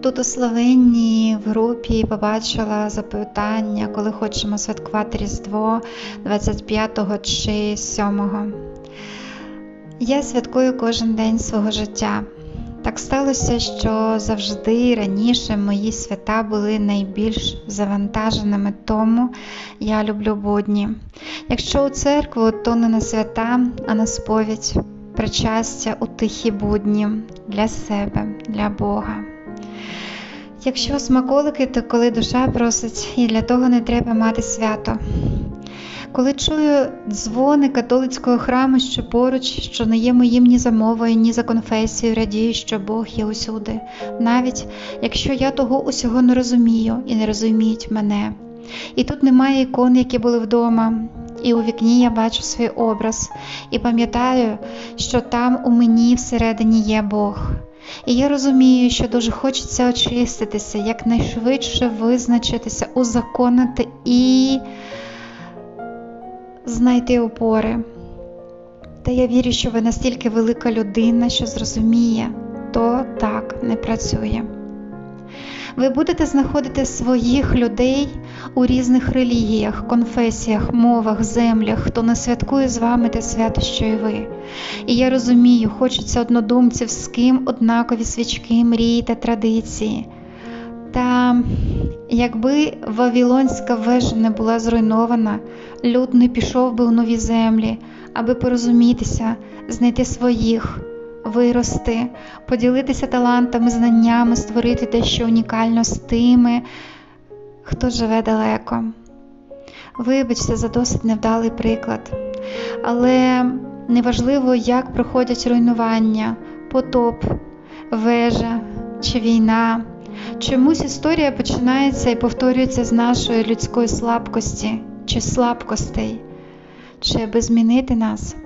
Тут у Словенії в групі побачила запитання, коли хочемо святкувати Різдво 25 чи 7. Я святкую кожен день свого життя. Так сталося, що завжди раніше мої свята були найбільш завантаженими, тому я люблю будні. Якщо у церкву, то не на свята, а на сповідь, причастя у тихі будні для себе, для Бога. Якщо смаколики, то коли душа просить, і для того не треба мати свято. Коли чую дзвони католицького храму, що поруч, що не є моїм ні за мовою, ні за конфесією, радію, що Бог є усюди, навіть якщо я того усього не розумію і не розуміють мене. І тут немає ікон, які були вдома, і у вікні я бачу свій образ, і пам'ятаю, що там у мені всередині є Бог. І я розумію, що дуже хочеться очиститися, якнайшвидше визначитися, узаконити і знайти опори. Та я вірю, що ви настільки велика людина, що зрозуміє, то так не працює. Ви будете знаходити своїх людей у різних релігіях, конфесіях, мовах, землях, хто не святкує з вами те свято, що і ви. І я розумію, хочеться однодумців, з ким однакові свічки, мрії та традиції. Та якби Вавилонська вежа не була зруйнована, люд не пішов би у нові землі, аби порозумітися, знайти своїх, вирости, поділитися талантами, знаннями, створити дещо унікально з тими, хто живе далеко. Вибачте за досить невдалий приклад, але неважливо, як проходять руйнування, потоп, вежа чи війна. Чомусь історія починається і повторюється з нашої людської слабкості чи слабкостей, чи аби змінити нас.